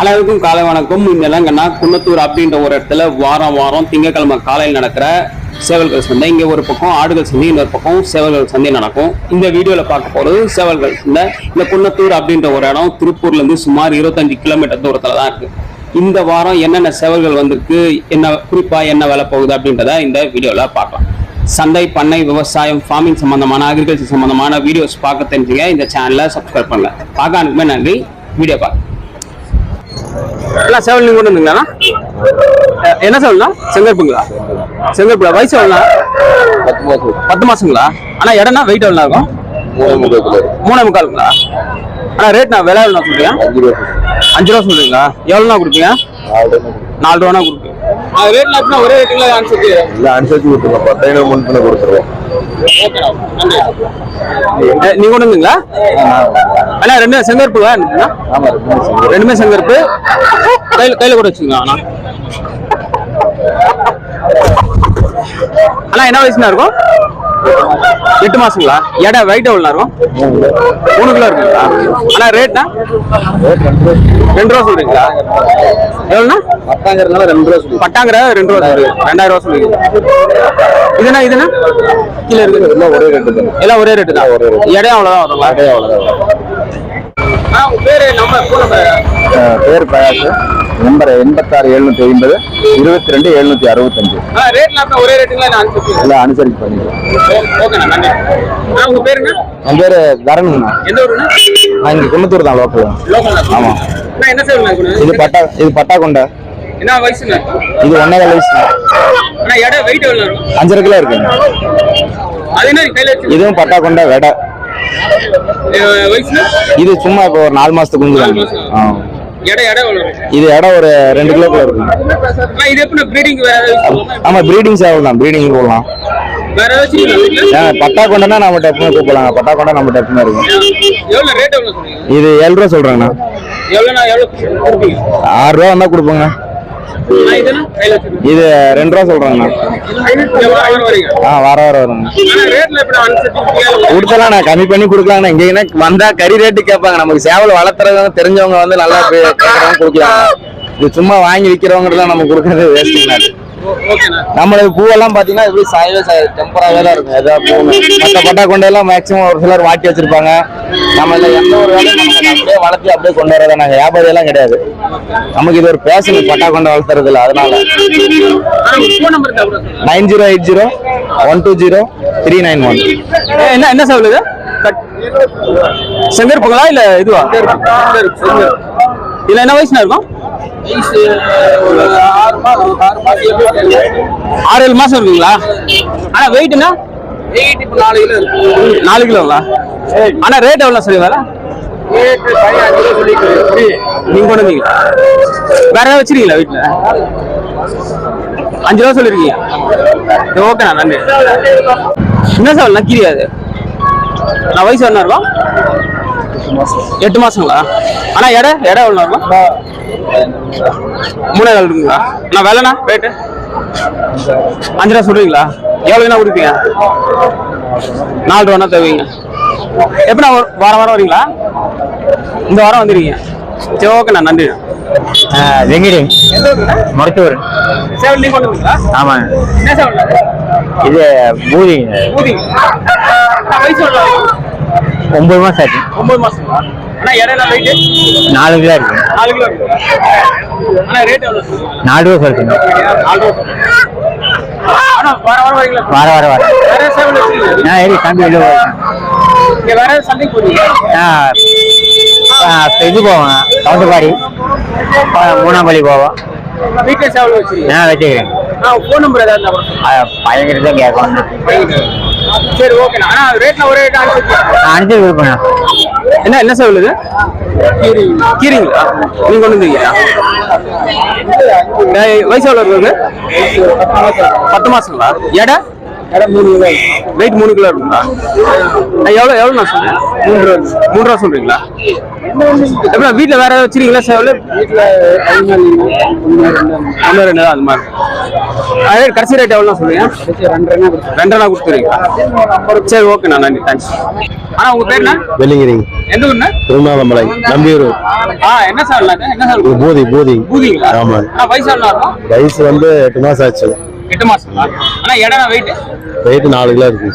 அனைவருக்கும் காலை வணக்கம். இந்த இளங்கண்ணா குன்னத்தூர் அப்படின்ற ஒரு இடத்துல வாரம் வாரம் திங்கட்கிழமை காலையில் நடக்கிற சேவல்கள் சந்தை. இங்கே ஒரு பக்கம் ஆடுகள் சந்தை இன்னொரு பக்கம் சேவல்கள் சந்தை நடக்கும். இந்த வீடியோவில் பார்க்க போகிறது சேவல்கள் சந்தை. இந்த குன்னத்தூர் அப்படின்ற ஒரு இடம் திருப்பூர்லேருந்து சுமார் இருபத்தஞ்சு கிலோமீட்டர் தூரத்தில் தான் இருக்குது இந்த வாரம் என்னென்ன சேவல்கள் வந்திருக்கு என்ன குறிப்பாக என்ன வேலை போகுது அப்படின்றத இந்த வீடியோவில் பார்க்கலாம். சந்தை பண்ணை விவசாயம் ஃபார்மிங் சம்மந்தமான அக்ரிகல்ச்சர் சம்மந்தமான வீடியோஸ் பார்க்க தெரிஞ்சுங்க இந்த சேனலை சப்ஸ்கிரைப் பண்ணல. பார்க்க அனுப்புமே நன்றி. வீடியோ பார்க்க எல்லாம் சேவல் நீங்க கொண்டு வந்தீங்களா என்ன சேவல்னா செங்கற்புங்களா? செங்கற்புல வயசு எவ்வளோண்ணா? பத்து மாசம் பத்து மாசங்களா? ஆனா இடம்னா வெயிட் எவ்வளோ இருக்கும்? மூணு முக்காலுங்களா? ஆனா ரேட்னா விலை எவ்வளோ சொல்றீங்க அஞ்சு ரூபா சொல்றீங்களா? எவ்வளோண்ணா கொடுப்பீங்க? நாலு ரூபானா கொடுப்பீங்க. ரேட்ல அப்படின்னா ஒரே ரேட்டுங்களா அனுசரிச்சு இல்லை அனுசரிச்சு கொடுத்துருவோம். பத்தாயிரம் முன் பண்ண கொடுத்துருவோம். நீங்க கொண்டு வந்தீங்களா? அண்ணா ரெண்டு ஆமா ரெண்டுமே செங்கற்பு. கையில கையில கூட வச்சுக்கோங்க அண்ணா. அண்ணா என்ன வயசுனா இருக்கும்? எட்டு மாசங்களா? எடை வெயிட் எவ்வளோ இருக்கும் மூணு கிலோ இருக்குங்களா? அண்ணா ரேட்னா ரேட் ரெண்டு ரூபா சொல்றீங்களா? எவ்வளோண்ணா பத்தாங்கிறதுனால ரெண்டு ரூபா பட்டாங்கிற ரெண்டு ரூபா சொல்றீங்க. ரெண்டாயிரம் ரூபா சொல்றீங்க. இதுனா இதுனா கீழே இருக்குது எல்லாம் ஒரே ரேட்டு தான். எல்லாம் ஒரே ரேட்டு தான். இடம் அவ்வளோதான் வருங்களா அதே அவ்வளோதான் உங்க பேரு நம்ம பேர் பிரகாஷ் நம்பர் எண்பத்தாறு எழுநூத்தி ஐம்பது இருபத்தி ரெண்டு எழுநூத்தி அறுபத்தஞ்சு. ஒரே ரேட்டுங்களா எல்லாம் அனுசரிச்சு? பண்ணிக்கலாம். உங்க பேருங்க என் பேர் தரணுங்கண்ணா எந்த ஊருண்ணா? நான் இங்கே குன்னத்தூர் தான் லோக்கல். லோக்கல் ஆமா. அண்ணா என்ன சேவல் இது பட்டா இது பட்டா கொண்ட. என்ன வயசுங்க இது ஒன்னே கால் வயசு. எடை வெயிட் எவ்வளோ இருக்கும் அஞ்சரை கிலோ இருக்குங்க அது என்ன கையில வச்சு இதுவும் பட்டா கொண்ட வெடை. வயசுல இது சும்மா இப்போ ஒரு நாலு மாசத்துக்கு குஞ்சு இருக்கும் இது இடம் ஒரு ரெண்டு கிலோக்குள்ள பண்ணுவோமா? ஆமா ப்ரீடிங் சேவல் தான் ப்ரீடிங் போடலாம் பட்டா கொண்டனா நம்ம டப்புன்னு கூப்பிடலாங்க பட்டா கொண்டா நம்ம டப்புன்னு இருக்கும். இது ஏழு ரூபா சொல்றேங்கண்ணா ஆறு ரூபா வந்தா கொடுப்போங்க. இது ரெண்டு ரூபா சொல்றேங்கண்ணா. ஆ வர வர வருங்க. ஆனா ரேட்ல எப்படி அனுசரிச்சு கொடுத்தலாம் நான் கம்மி பண்ணி கொடுக்கலாங்கண்ணா இங்க என்ன வந்தா கறி ரேட்டு கேட்பாங்க. நமக்கு சேவல் வளர்த்துறவங்க தெரிஞ்சவங்க வந்து நல்லா கொடுக்கலாம். இது சும்மா வாங்கி விற்கிறவங்க நம்ம கொடுக்கறது வேஸ்ட்டுங்கண்ணா. நம்மளுக்கு பூவெல்லாம் பாத்தீங்கன்னா எப்படி சாயவே டெம்பராகவே தான் இருக்கும். எதாவது பூ மற்ற பட்டா கொண்டையெல்லாம் மேக்ஸிமம் ஒரு சிலர் வாட்டி வச்சிருப்பாங்க. நம்ம இல்லை எந்த ஒரு வேலையும் நமக்கு அப்படியே வளர்த்தி அப்படியே கொண்டு வரதா நாங்கள் வியாபாரி எல்லாம் கிடையாது. நமக்கு இது ஒரு பேஷன் பட்டா கொண்டை வளர்த்துறது இல்லை அதனால. Nine zero eight zero one two zero three nine one. என்ன என்ன சேவல் இது செங்கற்புங்களா இல்ல இதுவா? இதுல என்ன வயசுனா இருக்கும்? ஆறு ஏழு மாசம் இருக்குங்களா? ஆனா வெயிட்னா வெயிட் இப்போ நாலு கிலோ நாலு கிலோங்களா? ஆனா ரேட் எவ்வளோ சரி வேற நீங்க கொண்டு வந்தீங்க வேற ஏதாவது வச்சிருக்கீங்களா வீட்டுல? அஞ்சு ரூபா சொல்லிருக்கீங்க. ஓகேண்ணா நன்றி. என்ன சார் நக்கிரி அது? நான் வயசு என்ன இருக்கும் எட்டு மாசங்களா? ஆனா எடை? எடை எவ்வளோ இருக்கும் மூணே கால் இருக்குங்களா நான் விலைண்ணா? ரேட்டு அஞ்சு ரூபா சொல்றீங்களா? எவ்வளோண்ணா கொடுப்பீங்க. நாலு ரூபாண்ணா தருவீங்க. எப்படிண்ணா வாரம் வாரம் வரீங்களா? இந்த வாரம் வந்துருக்கீங்க சரி ஓகேண்ணா நன்றி. வெங்கிடி. மருத்துவர். ஆமாங்க. இது பூதி. எவ்வளோ ஒன்பது மாசம் ஆச்சு. ஒன்பது மாசம்? அண்ணா இடையில வெயிட் நாலு கிலோ இருக்கு. நாலு கிலோ இருக்கு. ரேட் நாலு ரூபா சொல்லுங்க. நாலு ரூபா. வர வர வரீங்களா? வர வர வர. வேற சேவல் வச்சிருக்கீங்க நான் ஏறி தம்பி வெளியே இங்க வேற சந்தைக்கு போறீங்க இது போவேன் கவுண்டபாடி மூணாம் பள்ளி போவோம். வீட்டுல சேவல் வச்சிருக்கீங்க நான் வச்சுக்கிறேன் ஃபோன் நம்பர் ஏதாவது. பையன்கிட்ட தான் கேட்கணும் சரி ஓகேண்ணா ஆனா ரேட்ல ஒரே ரேட் அனுப்பிச்சு என்ன என்ன சேவல் இது கீரிங்களா நீங்க கொண்டு ஏய், வயசு எவ்வளோ இருக்குது பத்து மாசங்களா? எடை வெயிட் மூணு கிலோ. இருக்குங்களா? நான் எவ்வளோ எவ்வளோ நான் சொல்றேன்? மூணு ரூபா மூணு ரூபா சொல்றீங்களா? எப்படின்னா வீட்டில் வேற வச்சிருக்கீங்களா சேவல் ஒன்று ரெண்டு. தான் அது மாதிரி. அதே கடைசி ரேட் எவ்வளோ சொல்றீங்க? ரெண்டரை கொடுத்துருவீங்களா சரி ஓகே நான் நன்றி தேங்க்ஸ் ஆனால் உங்கள் பேர் என்ன? வெள்ளிங்கிரிங்க எந்த ஊர்ண்ணா? திருவண்ணாமலை நம்பியூர். ஆ என்ன சார் என்ன சார் பூதி பூதி. பூதிங்களா? ஆமா. ஆ வயசு வயசு வந்து எட்டு மாசம் ஆச்சு. எட்டு மாசங்களா? ஆனா இடம் வெயிட் வெயிட் நாலு கிலோ இருக்கு.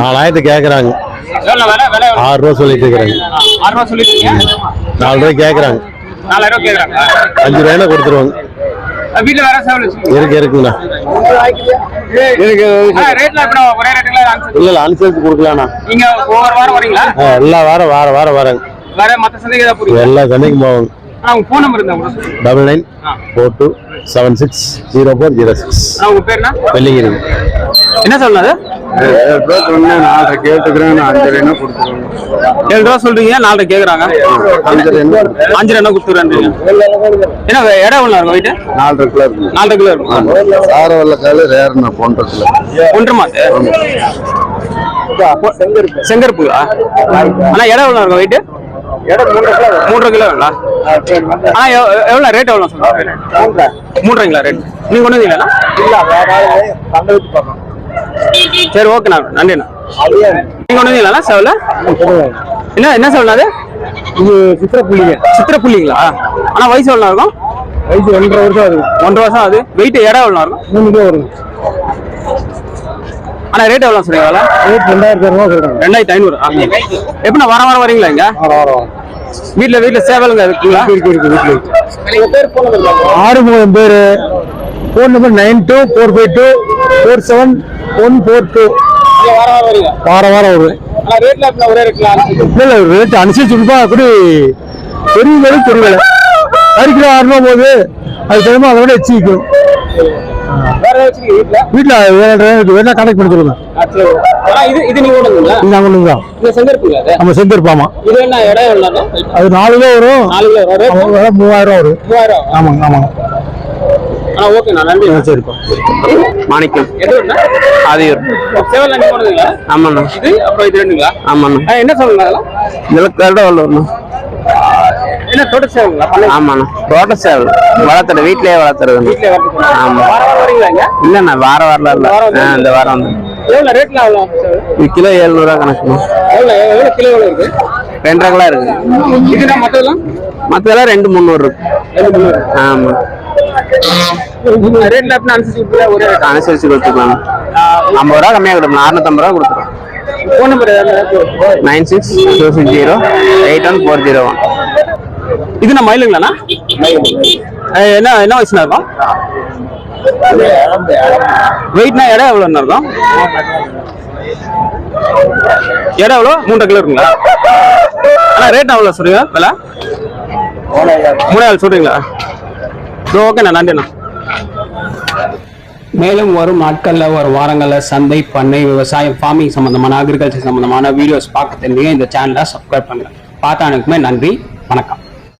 நாலாயிரத்து எவ்வளோ? ஆறு ரூபா சொல்லிட்டு இருக்கிறாங்க. ஆறு ரூபா சொல்லிருக்கீங்க நாலு ரூபாய் கேக்குறாங்க. நாலாயிரம் ரூபா கேட்குறாங்க அஞ்சு ரூபாய்னா கொடுத்துருவாங்க? வீட்டில் வேற சேவல் வச்சுக்கோங்க இருக்கு ரேட்டுல இல்ல இல்ல அனுசரிச்சு கொடுக்கலாண்ணா. நீங்க ஒவ்வொரு வாரம் வரீங்களா எல்லா வாரம் வார வாரம் வரேங்க வேற மத்த சந்தைக்கு எல்லா சண்டைக்கும் போவாங்க. உங்க ஃபோன் நம்பர் இருந்தா. Double nine. Four two seven six zero four zero six உங்க பேர் என்ன வெள்ளிங்கிரிங்க என்ன சொன்னது நாலரை கேட்டுக்கிறேன் அஞ்சு ரூபாய்னா கொடுத்துருவாங்க ஏழு ரூபா சொல்றீங்க நாலரை கேக்குறாங்க. அஞ்சு ரூபா கொடுத்துறேன்றீங்க என்ன இடம் எவ்வளோ இருக்கும் நாலரை கிலோ இருக்கு. நாலரை கிலோ இருக்கும் சார வெள்ளக்கால ரேர்ண்ணா போன்றதுல ஒன்றரை மாசம். செங்கருப்புங்களா ஆனா இடம் எவ்வளோ இருக்கும் வெயிட் மூன்றரை கிலோ எவ்- எவ்வளோ ரேட் எவ்வளோ சொல்றீங்க மூன்றரைங்களா ரேட் நீங்க கொண்டு வந்தீங்களா சரி ஓகேண்ணா நன்றிண்ணா நீங்க கொண்டு வந்தீங்களா சேவல? என்ன என்ன சேவல் அது? இது சித்திர புள்ளிங்க சித்திர புள்ளிங்களா ஆனா வயசு எவ்வளோ இருக்கும்? வயசு ஒன்றரை வருஷம் ஆகுது. ஒன்றரை வருஷம் ஆகுது. வெயிட் இடம் எவ்வளோ இருக்கும்? மூணு கிலோ வருங்க ஆனா ரேட் எவ்வளோ சொல்றீங்க ரேட் ரெண்டாயிரத்தி இரநூறுவா சொல்றாங்க ரெண்டாயிரத்தி ஐநூறு. எப்படிண்ணா வர வர வரீங்களா இங்க? வீட்ல வீட்ல சேவலுங்க இருக்குங்களா? இருக்கு இருக்கு வீட்டுல ஆறுமுகம் பேரு phone number nine two four five two four seven one four two வர வாரம் வருவேன் இல்ல ரேட் அனுசரிச்சு கொடுப்பா அப்படி பெரிய வேலை பெரிய வேலை. அரிக்கிலோ ஆறுனா போகுது. அது தெரியுமா அதை விட எச்சிக்கும் வேற வச்சிருக்கீங்க வீட்ல? வீட்டில் வேற கனெக்ட் பண்ணி சொல்லுங்க. ஆ, இது இது நீங்க ஓடுங்களா இது ஒன்று தான் இந்த நம்ம செஞ்சிருப்பாமா இது என்ன இடம் எவ்வளோ அது நாலு கிலோ வரும். நாலு கிலோ வரும். ரேட் அவங்க விலை மூவாயிரம் வரும். மூவாயிரம் ஆமாங்க ஆமாங்க. ஆனா ஓகே நான் நன்றி. ஆ, சரிப்பா. மாணிக்கம். எது ஒண்ணு? ஆதியூர். சேவல் நீங்க ஓடுங்களா ஆமாண்ணா. இது அப்புறம் இது ரெண்டுங்களா? ஆமாண்ணா. ஆ, என்ன சொல்லுங்க அதெல்லாம்? இதெல்லாம் வரணும் என்ன தோட்ட சேவலுங்களா ஆமாண்ணா. தோட்ட சேவல். வீட்லயே வளர்த்துறது. வீட்லயே வளர்த்துக்கணும். ஆமா. இல்லண்ணா வார இல்ல. வாரம் ஆ, இந்த வாரம் வந்து கிலோ எழுநூறுவா கணக்கு எவ்வளோ எவ்வளோ கிலோ எவ்வளோ இருக்கு? ரெண்டரை கிலோ இருக்கு. இதுனா மற்றதெல்லாம் மத்ததெல்லாம் ரெண்டு முந்நூறு இருக்கு. ஆமா. ரேட்ல அனுசரிச்சு கொடுத்துக்கலாம். ஐம்பது ரூபா கம்மியாக கொடுப்போம் அறுநூத்தம்பது ரூபா கொடுத்துருவோம் phone number nine six two six zero eight one four zero one. இது நான் மயிலுங்களாண்ணா? என்ன என்ன வயசுனா இருக்கும் வெயிட்னா இடம் எவ்வளோ இருக்கும்? இடம் எவ்வளோ? மூன்றரை கிலோ இருக்குங்களா? அண்ணா ரேட் எவ்வளோ சொல்றீங்க? விலை? மூணாயிரம் சொல்றீங்களா? ஓகேண்ணா நன்றிண்ணா. மேலும் வரும் நாட்களில் வரும் வாரங்களில் சந்தை பண்ணை விவசாயம் ஃபார்மிங் சம்பந்தமான அக்ரிகல்ச்சர் சம்பந்தமான வீடியோஸ் பார்க்க தெரிஞ்சுங்க இந்த சேனலை சப்ஸ்கிரைப் பண்ணுங்க. பார்த்த அனைக்குமே நன்றி வணக்கம்.